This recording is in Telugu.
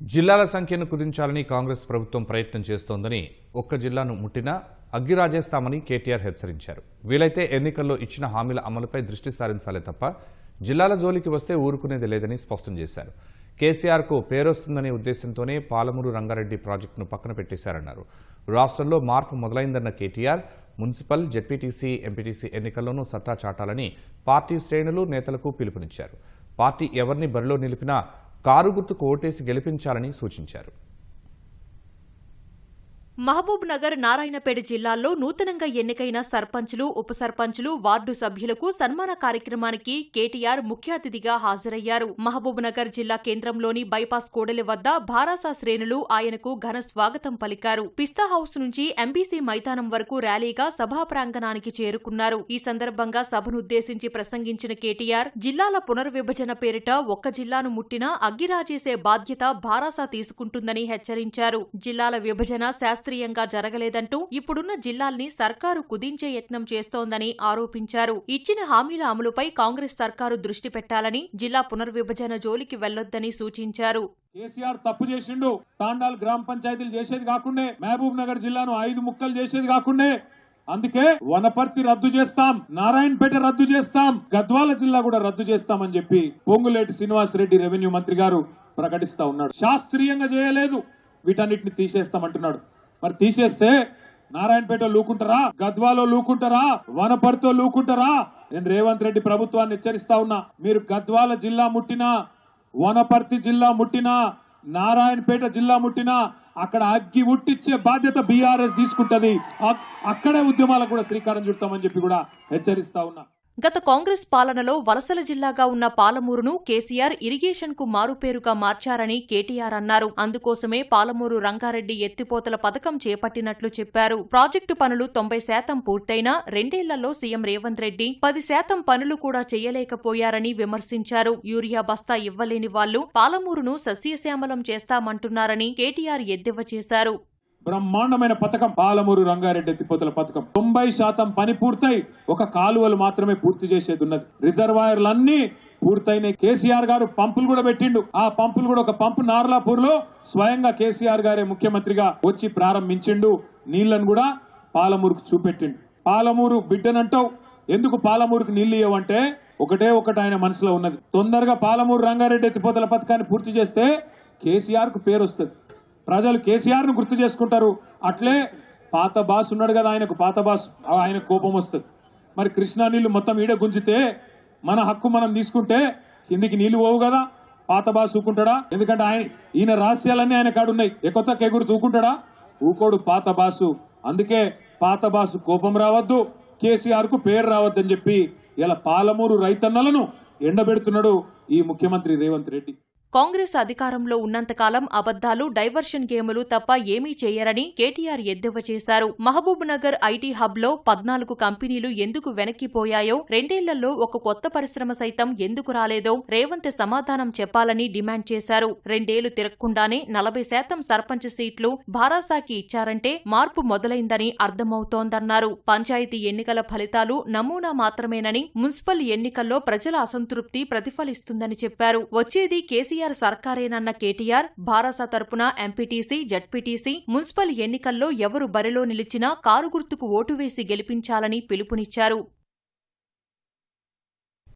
జిల్లాల సంఖ్యను కుదించాలని కాంగ్రెస్ ప్రభుత్వం ప్రయత్నం చేస్తోందని ఒక్క జిల్లాను ముట్టినా అగ్గిరాజేస్తామని కేటీఆర్ హెచ్చరించారు. వీలైతే ఎన్నికల్లో ఇచ్చిన హామీల అమలుపై దృష్టి సారించాలే తప్ప జిల్లాల జోలికి వస్తే ఊరుకునేది లేదని స్పష్టం చేశారు. కేసీఆర్కు పేరొస్తుందనే ఉద్దేశంతోనే పాలమూరు రంగారెడ్డి ప్రాజెక్టును పక్కన పెట్టేశారన్నారు. రాష్ట్రంలో మార్పు మొదలైందన్న కేటీఆర్ మున్సిపల్ జెడ్పీటీసీ ఎంపీటీసీ ఎన్నికల్లోనూ సత్తా చాటాలని పార్టీ శ్రేణులు నేతలకు పిలుపునిచ్చారు. పార్టీ ఎవరిని బరిలో నిలిపినా కారు గుర్తుకు ఓటేసి గెలిపించాలని సూచించారు. మహబూబ్ నగర్ నారాయణపేట జిల్లాల్లో నూతనంగా ఎన్నికైన సర్పంచులు ఉప సర్పంచ్లు వార్డు సభ్యులకు సన్మాన కార్యక్రమానికి కేటీఆర్ ముఖ్య అతిథిగా హాజరయ్యారు. మహబూబ్ నగర్ జిల్లా కేంద్రంలోని బైపాస్ కోడలి వద్ద భారాసా శ్రేణులు ఆయనకు ఘన స్వాగతం పలికారు. పిస్తా హౌస్ నుంచి ఎంబీసీ మైదానం వరకు ర్యాలీగా సభా ప్రాంగణానికి చేరుకున్నారు. ఈ సందర్భంగా సభనుద్దేశించి ప్రసంగించిన కేటీఆర్ జిల్లాల పునర్విభజన పేరిట ఒక్క జిల్లాను ముట్టినా అగ్గిరాజేసే బాధ్యత భారాసా తీసుకుంటుందని హెచ్చరించారు. జిల్లాల విభజన శాస్త్ర శాస్త్రీయంగా జరగలేదంటూ ఇప్పుడున్న జిల్లాల్ని సర్కారు కుదించే యత్నం చేస్తోందని ఆరోపించారు. ఇచ్చిన హామీల అమలుపై కాంగ్రెస్ సర్కారు దృష్టి పెట్టాలని జిల్లా పునర్విభజన జోలికి వెళ్ళొద్దని సూచించారు. కేసీఆర్ తప్పు చేసిండు. తాండాల్ గ్రామ పంచాయతీలు చేసేది కాకుండా. మహబూబ్ నగర్ జిల్లాను ఐదు ముక్కలు చేసేది కాకుండా. అందుకే వనపర్తి రద్దు చేస్తాం. నారాయణపేట రద్దు చేస్తాం. గద్వాల జిల్లా కూడా రద్దు చేస్తామని చెప్పి పొంగులేటి శ్రీనివాస్ రెడ్డి రెవెన్యూ మంత్రి గారు ప్రకటిస్తా ఉన్నాడు. శాస్త్రీయంగా చేయలేదు. వీటన్నిటిని తీసేస్తామంటున్నాడు. మరి తీసేస్తే నారాయణపేట లూకుంటారా? గద్వాలో లూకుంటారా? వనపర్తిలో లూకుంటారా? నేను రేవంత్ రెడ్డి ప్రభుత్వాన్ని హెచ్చరిస్తా ఉన్నా. మీరు గద్వాల జిల్లా ముట్టినా వనపర్తి జిల్లా ముట్టినా నారాయణపేట జిల్లా ముట్టినా అక్కడ అగ్గి ఉట్టిచ్చే బాధ్యత బీఆర్ఎస్ తీసుకుంటది. అక్కడే ఉద్యమాలకు కూడా శ్రీకారం చుడతామని చెప్పి కూడా హెచ్చరిస్తా ఉన్నా. గత కాంగ్రెస్ పాలనలో వలసల జిల్లాగా ఉన్న పాలమూరును కేసీఆర్ ఇరిగేషన్కు మారుపేరుగా మార్చారని కేటీఆర్ అన్నారు. అందుకోసమే పాలమూరు రంగారెడ్డి ఎత్తిపోతల పథకం చేపట్టినట్లు చెప్పారు. ప్రాజెక్టు పనులు తొంభై శాతం పూర్తయినా రెండేళ్ళలో సీఎం రేవంత్ రెడ్డి పది శాతం పనులు కూడా చేయలేకపోయారని విమర్శించారు. యూరియా బస్తా ఇవ్వలేని వాళ్ళు పాలమూరును సస్యశ్యామలం చేస్తామంటున్నారని కేటీఆర్ ఎద్దేవా చేశారు. బ్రహ్మాండమైన పథకం. పాలమూరు రంగారెడ్డి ఎత్తిపోతల పథకం. తొంభై శాతం పని పూర్తయి ఒక కాలువలు మాత్రమే పూర్తి చేసేది ఉన్నది. రిజర్వాయర్లు అన్ని పూర్తయినాయి. కేసీఆర్ గారు పంపులు కూడా పెట్టిండు. ఆ పంపులు కూడా ఒక పంపు నార్లాపూర్లో స్వయంగా కేసీఆర్ గారే ముఖ్యమంత్రిగా వచ్చి ప్రారంభించిండు. నీళ్ళను కూడా పాలమూరుకు చూపెట్టిండు. పాలమూరు బిడ్డనంటావు? ఎందుకు పాలమూరుకు నీళ్ళు ఇవ్వమంటే ఒకటే ఒకటి ఆయన మనసులో ఉన్నది. తొందరగా పాలమూరు రంగారెడ్డి ఎత్తిపోతల పథకాన్ని పూర్తి చేస్తే కేసీఆర్కు పేరు వస్తుంది ప్రజలు కేసీఆర్ను గుర్తు చేసుకుంటారు. అట్లే పాత బాస్ ఉన్నాడు కదా ఆయనకు పాత బాస్ ఆయనకు కోపం వస్తుంది. మరి కృష్ణా నీళ్ళు మొత్తం ఈడ గుంజితే మన హక్కు మనం తీసుకుంటే కిందికి నీళ్ళు పోవు కదా. పాత బాస్ ఊకుంటాడా? ఎందుకంటే ఆయన ఈయన రహస్యాలన్నీ ఆయన కాడున్నాయి. ఎకొత్త కేగురు తూకుంటాడా? ఊకోడు పాత బాసు. అందుకే పాత బాసు కోపం రావద్దు కేసీఆర్కు పేరు రావద్దని చెప్పి ఇలా పాలమూరు రైతన్నలను ఎండబెడుతున్నాడు ఈ ముఖ్యమంత్రి రేవంత్ రెడ్డి. కాంగ్రెస్ అధికారంలో ఉన్నంతకాలం అబద్దాలు డైవర్షన్ గేములు తప్ప ఏమీ చేయరని కేటీఆర్ ఎద్దేవా చేశారు. మహబూబ్ నగర్ ఐటీ హబ్లో పద్నాలుగు కంపెనీలు ఎందుకు వెనక్కిపోయాయో రెండేళ్ళలో ఒక కొత్త పరిశ్రమ సైతం ఎందుకు రాలేదో రేవంత్ సమాధానం చెప్పాలని డిమాండ్ చేశారు. రెండేళ్ళు తిరగకుండానే నలభై శాతం సర్పంచ్ సీట్లు భారాసాకి ఇచ్చారంటే మార్పు మొదలైందని అర్థమవుతోందన్నారు. పంచాయతీ ఎన్నికల ఫలితాలు నమూనా మాత్రమేనని మున్సిపల్ ఎన్నికల్లో ప్రజల అసంతృప్తి ప్రతిఫలిస్తుందని చెప్పారు. వచ్చేది కేసీఆర్ సర్కారేనన్న కేటీఆర్ భారస తరపున ఎంపీటీసీ జడ్పీటీసీ మున్సిపల్ ఎన్నికల్లో ఎవరు బరిలో నిలిచినా కారు గుర్తుకు ఓటు వేసి గెలిపించాలని పిలుపునిచ్చారు.